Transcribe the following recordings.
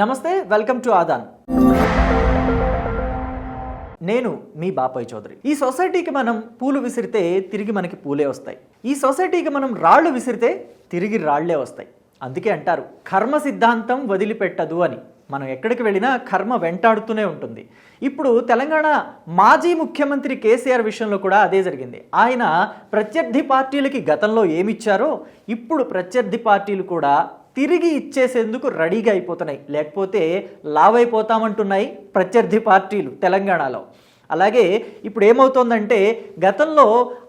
నమస్తే welcome to Aadan. నేను మీ బాపయ్య చౌదరి. ఈ సొసైటీకి మనం పూలు విసిరితే తిరిగి మనకి పూలే వస్తాయి. ఈ సొసైటీకి మనం రాళ్ళు విసిరితే తిరిగి రాళ్ళే వస్తాయి. అందుకే అంటారు కర్మ సిద్ధాంతం వదిలిపెట్టదు అని. మనం ఎక్కడికి వెళ్ళినా కర్మ వెంటాడుతూనే ఉంటుంది. ఇప్పుడు తెలంగాణ మాజీ ముఖ్యమంత్రి కేసీఆర్ విషయంలో కూడా అదే జరిగింది. ఆయన ప్రత్యర్థి పార్టీలకి గతంలో ఏమిచ్చారో ఇప్పుడు ప్రత్యర్థి పార్టీలు కూడా తిరిగి ఇచ్చేసేందుకు రెడీగా అయిపోతున్నాయి. లేకపోతే లావైపోతామంటున్నాయి ప్రత్యర్థి పార్టీలు తెలంగాణలో. అలాగే ఇప్పుడు ఏమవుతోందంటే గతంలో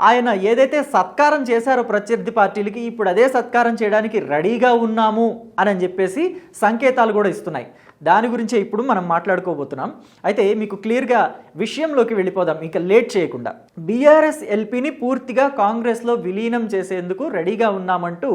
ఆయన ఏదైతే సత్కారం చేశారో ప్రత్యర్థి పార్టీలకి ఇప్పుడు అదే సత్కారం చేయడానికి రెడీగా ఉన్నాము అని చెప్పేసి సంకేతాలు కూడా ఇస్తున్నాయి. దాని గురించే ఇప్పుడు మనం మాట్లాడుకోబోతున్నాం. అయితే మీకు క్లియర్గా విషయంలోకి వెళ్ళిపోదాం. ఇంకా లేట్ చేయకుండా. బీఆర్ఎస్ ఎల్పీని పూర్తిగా కాంగ్రెస్లో విలీనం చేసేందుకు రెడీగా ఉన్నామంటూ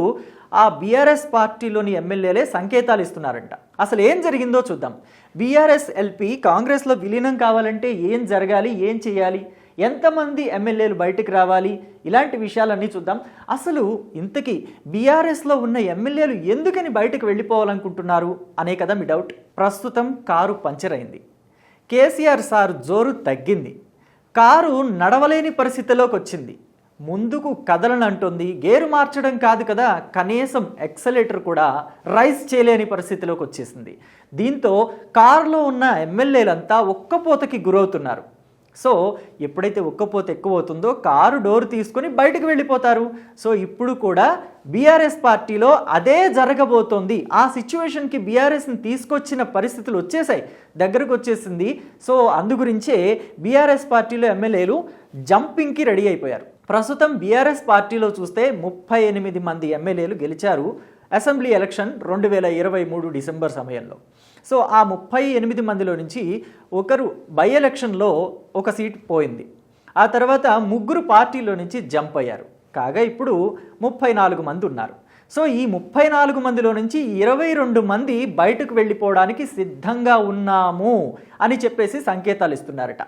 ఆ బీఆర్ఎస్ పార్టీలోని ఎమ్మెల్యేలే సంకేతాలు ఇస్తున్నారంట. అసలు ఏం జరిగిందో చూద్దాం. బీఆర్ఎస్ ఎల్పీ కాంగ్రెస్లో విలీనం కావాలంటే ఏం జరగాలి ఏం చేయాలి ఎంతమంది ఎమ్మెల్యేలు బయటకు రావాలి ఇలాంటి విషయాలన్నీ చూద్దాం. అసలు ఇంతకీ బీఆర్ఎస్లో ఉన్న ఎమ్మెల్యేలు ఎందుకని బయటకు వెళ్ళిపోవాలనుకుంటున్నారు అనే కదా మీ డౌట్. ప్రస్తుతం కారు పంచర్ అయింది. కేసీఆర్ సార్ జోరు తగ్గింది. కారు నడవలేని పరిస్థితిలోకి వచ్చింది ముందుకు కదలని అంటుంది. గేరు మార్చడం కాదు కదా కనీసం ఎక్సలేటర్ కూడా రైస్ చేయలేని పరిస్థితిలోకి వచ్చేసింది. దీంతో కారులో ఉన్న ఎమ్మెల్యేలంతా ఒక్కపోతకి గురవుతున్నారు. సో ఎప్పుడైతే ఒక్కపోత ఎక్కువ అవుతుందో కారు డోర్ తీసుకొని బయటకు వెళ్ళిపోతారు. సో ఇప్పుడు కూడా బీఆర్ఎస్ పార్టీలో అదే జరగబోతోంది. ఆ సిచ్యువేషన్కి బీఆర్ఎస్ని తీసుకొచ్చిన పరిస్థితులు వచ్చేసాయి. దగ్గరకు వచ్చేసింది. సో అందు గురించే బీఆర్ఎస్ పార్టీలో ఎమ్మెల్యేలు జంపింగ్కి రెడీ అయిపోయారు. ప్రస్తుతం బీఆర్ఎస్ పార్టీలో చూస్తే ముప్పై ఎనిమిది మంది ఎమ్మెల్యేలు గెలిచారు అసెంబ్లీ ఎలక్షన్ రెండు వేల ఇరవై మూడు డిసెంబర్ సమయంలో. సో ఆ ముప్పై ఎనిమిది మందిలో నుంచి ఒకరు బై ఎలక్షన్లో ఒక సీట్ పోయింది. ఆ తర్వాత ముగ్గురు పార్టీలో నుంచి జంప్ అయ్యారు. కాగా ఇప్పుడు ముప్పై నాలుగు మంది ఉన్నారు. సో ఈ ముప్పై నాలుగు మందిలో నుంచి ఇరవై రెండు మంది బయటకు వెళ్ళిపోవడానికి సిద్ధంగా ఉన్నాము అని చెప్పేసి సంకేతాలు ఇస్తున్నారట.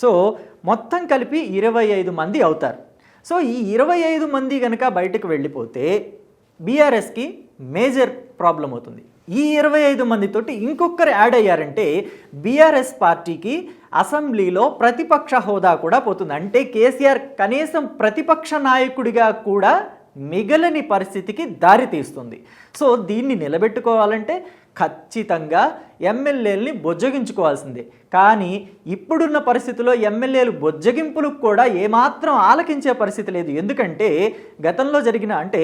సో మొత్తం కలిపి ఇరవై ఐదు మంది అవుతారు. సో ఈ ఇరవై ఐదు మంది కనుక బయటకు వెళ్ళిపోతే బీఆర్ఎస్కి మేజర్ ప్రాబ్లం అవుతుంది. ఈ ఇరవై ఐదు మందితోటి ఇంకొకరు యాడ్ అయ్యారంటే బీఆర్ఎస్ పార్టీకి అసెంబ్లీలో ప్రతిపక్ష హోదా కూడా పోతుంది. అంటే కేసీఆర్ కనీసం ప్రతిపక్ష నాయకుడిగా కూడా మిగలని పరిస్థితికి దారి తీస్తుంది. సో దీన్ని నిలబెట్టుకోవాలంటే ఖచ్చితంగా ఎమ్మెల్యేలని బొజ్జగించుకోవాల్సిందే. కానీ ఇప్పుడున్న పరిస్థితిలో ఎమ్మెల్యేలు బొజ్జగింపులకు కూడా ఏమాత్రం ఆలకించే పరిస్థితి లేదు. ఎందుకంటే గతంలో జరిగిన అంటే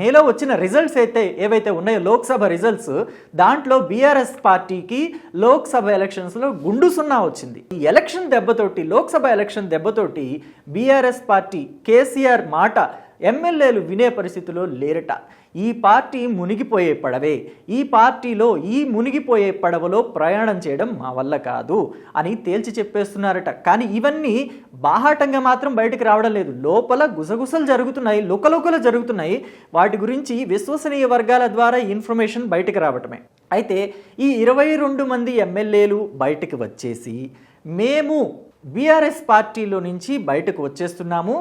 మేలో వచ్చిన రిజల్ట్స్ అయితే ఏవైతే ఉన్నాయో లోక్సభ రిజల్ట్స్ దాంట్లో బీఆర్ఎస్ పార్టీకి లోక్సభ ఎలక్షన్స్లో గుండు సున్నా వచ్చింది. ఈ ఎలక్షన్ దెబ్బతోటి లోక్సభ ఎలక్షన్ దెబ్బతోటి బీఆర్ఎస్ పార్టీ కేసీఆర్ మాట ఎమ్మెల్యేలు వినే పరిస్థితిలో లేరట. ఈ పార్టీ మునిగిపోయే పడవే. ఈ పార్టీలో ఈ మునిగిపోయే పడవలో ప్రయాణం చేయడం మా వల్ల కాదు అని తేల్చి చెప్పేస్తున్నారట. కానీ ఇవన్నీ బాహాటంగా మాత్రం బయటకు రావడం లేదు. లోపల గుసగుసలు జరుగుతున్నాయి లుకలుకలు జరుగుతున్నాయి. వాటి గురించి విశ్వసనీయ వర్గాల ద్వారా ఇన్ఫర్మేషన్ బయటకు రావటమే. అయితే ఈ ఇరవై రెండు మంది ఎమ్మెల్యేలు బయటకు వచ్చేసి మేము బీఆర్ఎస్ పార్టీలో నుంచి బయటకు వచ్చేస్తున్నాము.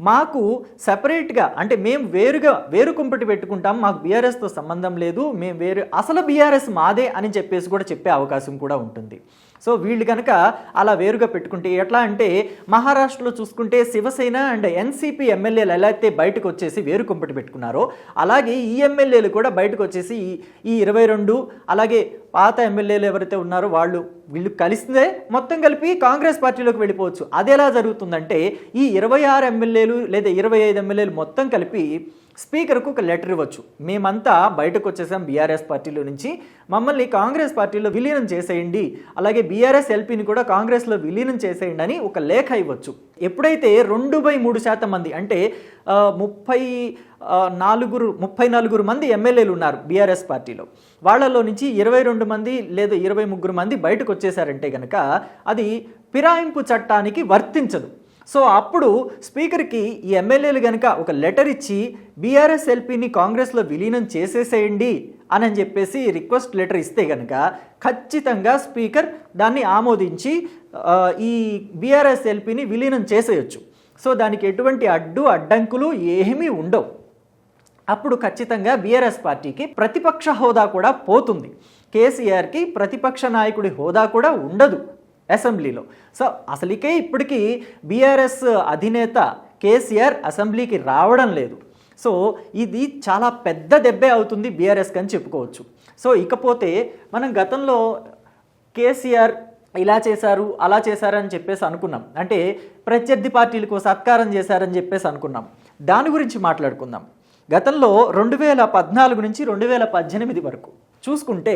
మాకు సపరేట్గా అంటే మేము వేరుగా వేరు కుంపటి పెట్టుకుంటాం మాకు బీఆర్ఎస్తో సంబంధం లేదు మేము వేరు అసలు బీఆర్ఎస్ మాదే అని చెప్పేసి కూడా చెప్పే అవకాశం కూడా ఉంటుంది. సో వీళ్ళు కనుక అలా వేరుగా పెట్టుకుంటే ఎట్లా అంటే మహారాష్ట్రలో చూసుకుంటే శివసేన అండ్ ఎన్సీపీ ఎమ్మెల్యేలు ఎలా అయితే బయటకు వచ్చేసి వేరు కుంపటి పెట్టుకున్నారో అలాగే ఈ ఎమ్మెల్యేలు కూడా బయటకు వచ్చేసి ఈ ఈ ఇరవై రెండు అలాగే పాత ఎమ్మెల్యేలు ఎవరైతే ఉన్నారో వాళ్ళు వీళ్ళు కలిస్తే మొత్తం కలిపి కాంగ్రెస్ పార్టీలోకి వెళ్ళిపోవచ్చు. అది ఎలా జరుగుతుందంటే ఈ ఇరవై ఆరు ఎమ్మెల్యేలు లేదా ఇరవై ఐదు ఎమ్మెల్యేలు మొత్తం కలిపి స్పీకర్కు ఒక లెటర్ ఇవ్వచ్చు. మేమంతా బయటకు వచ్చేసాం బీఆర్ఎస్ పార్టీలో నుంచి. మమ్మల్ని కాంగ్రెస్ పార్టీలో విలీనం చేసేయండి. అలాగే బీఆర్ఎస్ ఎల్పీని కూడా కాంగ్రెస్లో విలీనం చేసేయండి అని ఒక లేఖ ఇవ్వచ్చు. ఎప్పుడైతే రెండు బై మూడు శాతం మంది అంటే ముప్పై నాలుగురు ముప్పై నలుగురు మంది ఎమ్మెల్యేలు ఉన్నారు బీఆర్ఎస్ పార్టీలో. వాళ్ళలో నుంచి ఇరవై రెండు మంది లేదా ఇరవై ముగ్గురు మంది బయటకు వచ్చేసారంటే కనుక అది ఫిరాయింపు చట్టానికి వర్తించదు. సో అప్పుడు స్పీకర్కి ఈ ఎమ్మెల్యేలు కనుక ఒక లెటర్ ఇచ్చి బీఆర్ఎస్ ఎల్పీని కాంగ్రెస్లో విలీనం చేసేసేయండి అని అని చెప్పేసి రిక్వెస్ట్ లెటర్ ఇస్తే కనుక ఖచ్చితంగా స్పీకర్ దాన్ని ఆమోదించి ఈ బీఆర్ఎస్ ఎల్పీని విలీనం చేసేయచ్చు. సో దానికి ఎటువంటి అడ్డు అడ్డంకులు ఏమీ ఉండవు. అప్పుడు ఖచ్చితంగా బీఆర్ఎస్ పార్టీకి ప్రతిపక్ష హోదా కూడా పోతుంది. కేసీఆర్కి ప్రతిపక్ష నాయకుడి హోదా కూడా ఉండదు. అసెంబ్లీలో. సో అసలుకే ఇప్పటికీ బీఆర్ఎస్ అధినేత కేసీఆర్ అసెంబ్లీకి రావడం లేదు. సో ఇది చాలా పెద్ద దెబ్బే అవుతుంది బీఆర్ఎస్కి అని చెప్పుకోవచ్చు. సో ఇకపోతే మనం గతంలో కేసీఆర్ ఇలా చేశారు అలా చేశారని చెప్పేసి అనుకున్నాం. అంటే ప్రత్యర్థి పార్టీలకు సత్కారం చేశారని చెప్పేసి అనుకున్నాం. దాని గురించి మాట్లాడుకుందాం. గతంలో రెండు వేల పద్నాలుగు నుంచి రెండు వేల పద్దెనిమిది వరకు చూసుకుంటే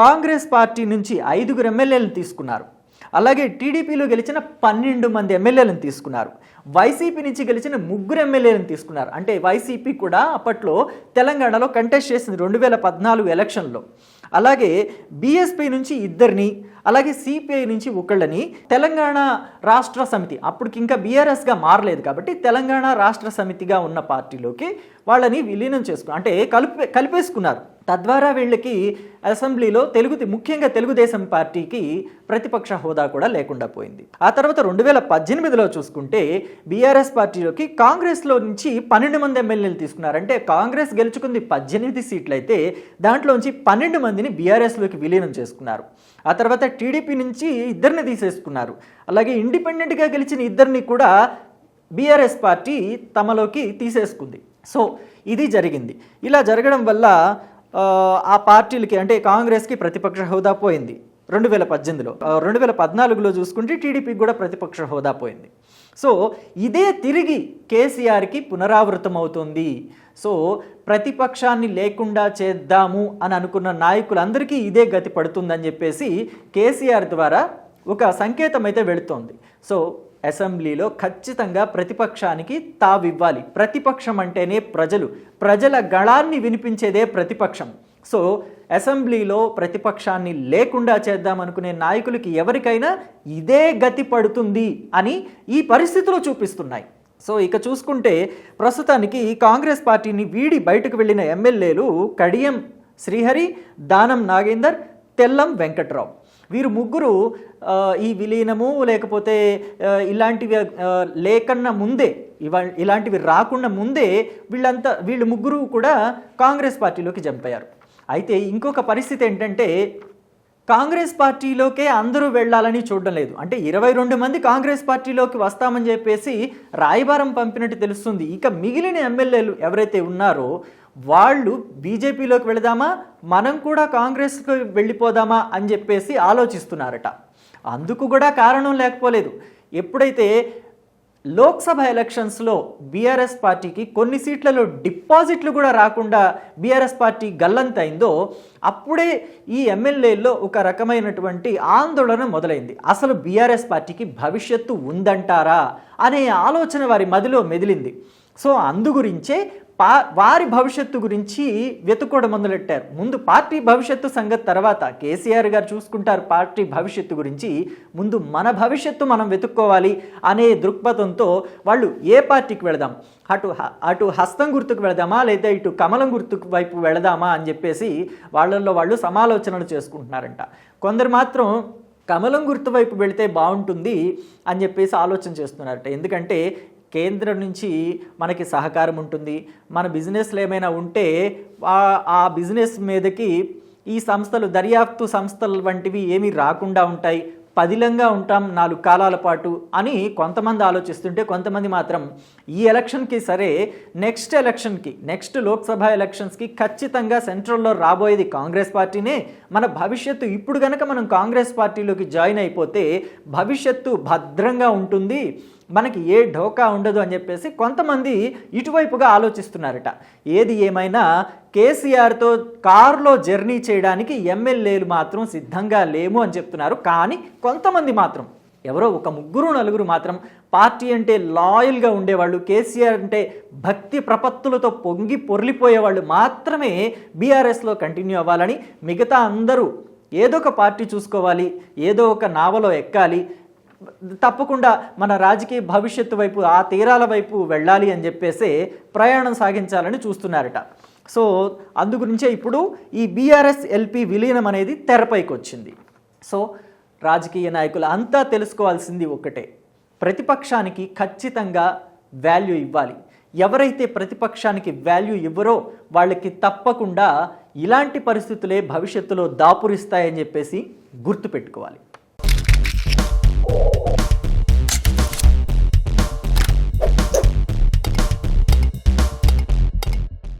కాంగ్రెస్ పార్టీ నుంచి ఐదుగురు ఎమ్మెల్యేలను తీసుకున్నారు. అలాగే టీడీపీలో గెలిచిన పన్నెండు మంది ఎమ్మెల్యేలను తీసుకున్నారు. వైసీపీ నుంచి గెలిచిన ముగ్గురు ఎమ్మెల్యేలను తీసుకున్నారు. అంటే వైసీపీ కూడా అప్పట్లో తెలంగాణలో కంటెస్ట్ చేసింది రెండు వేల పద్నాలుగు ఎలక్షన్లో. అలాగే బీఎస్పీ నుంచి ఇద్దరిని అలాగే సిపిఐ నుంచి ఒకళ్ళని తెలంగాణ రాష్ట్ర సమితి అప్పటికి ఇంకా బీఆర్ఎస్గా మారలేదు కాబట్టి తెలంగాణ రాష్ట్ర సమితిగా ఉన్న పార్టీలోకి వాళ్ళని విలీనం చేసుకున్నారు అంటే కలిపే కలిపేసుకున్నారు. తద్వారా వీళ్ళకి అసెంబ్లీలో తెలుగు ముఖ్యంగా తెలుగుదేశం పార్టీకి ప్రతిపక్ష హోదా కూడా లేకుండా పోయింది. ఆ తర్వాత రెండు వేల పద్దెనిమిదిలో చూసుకుంటే బీఆర్ఎస్ పార్టీలోకి కాంగ్రెస్లో నుంచి పన్నెండు మంది ఎమ్మెల్యేలు తీసుకున్నారంటే కాంగ్రెస్ గెలుచుకుంది పద్దెనిమిది సీట్లు అయితే దాంట్లోంచి పన్నెండు మందిని బీఆర్ఎస్లోకి విలీనం చేసుకున్నారు. ఆ తర్వాత టీడీపీ నుంచి ఇద్దరిని తీసేసుకున్నారు. అలాగే ఇండిపెండెంట్గా గెలిచిన ఇద్దరిని కూడా బీఆర్ఎస్ పార్టీ తమలోకి తీసేసుకుంది. సో ఇది జరిగింది. ఇలా జరగడం వల్ల ఆ, పార్టీలకి అంటే కాంగ్రెస్కి ప్రతిపక్ష హోదా పోయింది. రెండు వేల పద్దెనిమిదిలో. రెండు వేల పద్నాలుగులో చూసుకుంటే టీడీపీకి కూడా ప్రతిపక్ష హోదా పోయింది. సో ఇదే తిరిగి కేసీఆర్కి పునరావృతం అవుతుంది. సో ప్రతిపక్షాన్ని లేకుండా చేద్దాము అని అనుకున్న నాయకులందరికీ ఇదే గతి పడుతుందని చెప్పేసి కేసీఆర్ ద్వారా ఒక సంకేతం అయితే వెళుతోంది. సో అసెంబ్లీలో ఖచ్చితంగా ప్రతిపక్షానికి తావివ్వాలి. ప్రతిపక్షం అంటేనే ప్రజలు. ప్రజల గళాన్ని వినిపించేదే ప్రతిపక్షం. సో అసెంబ్లీలో ప్రతిపక్షాన్ని లేకుండా చేద్దామనుకునే నాయకులకి ఎవరికైనా ఇదే గతి పడుతుంది అని ఈ పరిస్థితులు చూపిస్తున్నాయి. సో ఇక చూసుకుంటే ప్రస్తుతానికి కాంగ్రెస్ పార్టీని వీడి బయటకు వెళ్ళిన ఎమ్మెల్యేలు కడియం శ్రీహరి దానం నాగేందర్ తెల్లం వెంకట్రావు. వీరు ముగ్గురు ఈ విలీనము లేకపోతే ఇలాంటివి లేకన్నా ముందే ఇవా ఇలాంటివి రాకుండా ముందే వీళ్ళంతా వీళ్ళు ముగ్గురు కూడా కాంగ్రెస్ పార్టీలోకి జంప్ అయ్యారు. అయితే ఇంకొక పరిస్థితి ఏంటంటే కాంగ్రెస్ పార్టీలోకే అందరూ వెళ్ళాలని చూడడం లేదు. అంటే ఇరవై రెండు మంది కాంగ్రెస్ పార్టీలోకి వస్తామని చెప్పేసి రాయబారం పంపినట్టు తెలుస్తుంది. ఇక మిగిలిన ఎమ్మెల్యేలు ఎవరైతే ఉన్నారో వాళ్ళు బీజేపీలోకి వెళదామా? మనం కూడా కాంగ్రెస్కి వెళ్ళిపోదామా? అని చెప్పేసి ఆలోచిస్తున్నారట. అందుకు కూడా కారణం లేకపోలేదు. ఎప్పుడైతే లోక్సభ ఎలక్షన్స్లో బీఆర్ఎస్ పార్టీకి కొన్ని సీట్లలో డిపాజిట్లు కూడా రాకుండా బీఆర్ఎస్ పార్టీ గల్లంతైందో అప్పుడే ఈ ఎమ్మెల్యేల్లో ఒక రకమైనటువంటి ఆందోళన మొదలైంది. అసలు బీఆర్ఎస్ పార్టీకి భవిష్యత్తు ఉందంటారా? అనే ఆలోచన వారి మదిలో మెదిలింది. సో అందు గురించే పా వారి భవిష్యత్తు గురించి వెతుక్కోవడం మొదలెట్టారు. ముందు పార్టీ భవిష్యత్తు సంగతి తర్వాత కేసీఆర్ గారు చూసుకుంటారు పార్టీ భవిష్యత్తు గురించి. ముందు మన భవిష్యత్తు మనం వెతుక్కోవాలి అనే దృక్పథంతో వాళ్ళు ఏ పార్టీకి వెళదాం? అటు హ- అటు హస్తం గుర్తుకు వెళదామా? లేదా ఇటు కమలం గుర్తుకు వైపు వెళదామా? అని చెప్పేసి వాళ్ళల్లో వాళ్ళు సమాలోచనలు చేసుకుంటున్నారంట. కొందరు మాత్రం కమలం గుర్తు వైపు వెళితే బాగుంటుంది అని చెప్పేసి ఆలోచన చేస్తున్నారట. ఎందుకంటే కేంద్రం నుంచి మనకి సహకారం ఉంటుంది. మన బిజినెస్లు ఏమైనా ఉంటే ఆ- ఆ బిజినెస్ మీదకి ఈ సంస్థలు దర్యాప్తు సంస్థలు వంటివి ఏమీ రాకుండా ఉంటాయి. పదిలంగా ఉంటాం నాలుగు కాలాల పాటు అని కొంతమంది ఆలోచిస్తుంటే కొంతమంది మాత్రం ఈ ఎలక్షన్కి సరే నెక్స్ట్ ఎలక్షన్కి నెక్స్ట్ లోక్సభ ఎలక్షన్స్కి ఖచ్చితంగా సెంట్రల్లో రాబోయేది కాంగ్రెస్ పార్టీనే. మన భవిష్యత్తు ఇప్పుడు కనుక మనం కాంగ్రెస్ పార్టీలోకి జాయిన్ అయిపోతే భవిష్యత్తు భద్రంగా ఉంటుంది. మనకి ఏ ఢోకా ఉండదు అని చెప్పేసి కొంతమంది ఇటువైపుగా ఆలోచిస్తున్నారట. ఏది ఏమైనా కేసీఆర్తో కారులో జర్నీ చేయడానికి ఎమ్మెల్యేలు మాత్రం సిద్ధంగా లేము అని చెప్తున్నారు. కానీ కొంతమంది మాత్రం ఎవరో ఒక ముగ్గురు నలుగురు మాత్రం పార్టీ అంటే లాయల్గా ఉండేవాళ్ళు కేసీఆర్ అంటే భక్తి ప్రపత్తులతో పొంగి పొర్లిపోయేవాళ్ళు మాత్రమే బీఆర్ఎస్లో కంటిన్యూ అవ్వాలని మిగతా అందరూ ఏదో ఒక పార్టీ చూసుకోవాలి ఏదో ఒక నావలో ఎక్కాలి తప్పకుండా మన రాజకీయ భవిష్యత్తు వైపు ఆ తీరాల వైపు వెళ్ళాలి అని చెప్పేసి ప్రయాణం సాగించాలని చూస్తున్నారట. సో అందు గురించే ఇప్పుడు ఈ బీఆర్ఎస్ ఎల్పి విలీనం అనేది తెరపైకి వచ్చింది. సో రాజకీయ నాయకులు అంతా తెలుసుకోవాల్సింది ఒక్కటే. ప్రతిపక్షానికి ఖచ్చితంగా వాల్యూ ఇవ్వాలి. ఎవరైతే ప్రతిపక్షానికి వాల్యూ ఇవ్వరో వాళ్ళకి తప్పకుండా ఇలాంటి పరిస్థితులే భవిష్యత్తులో దాపురిస్తాయని చెప్పేసి గుర్తుపెట్టుకోవాలి.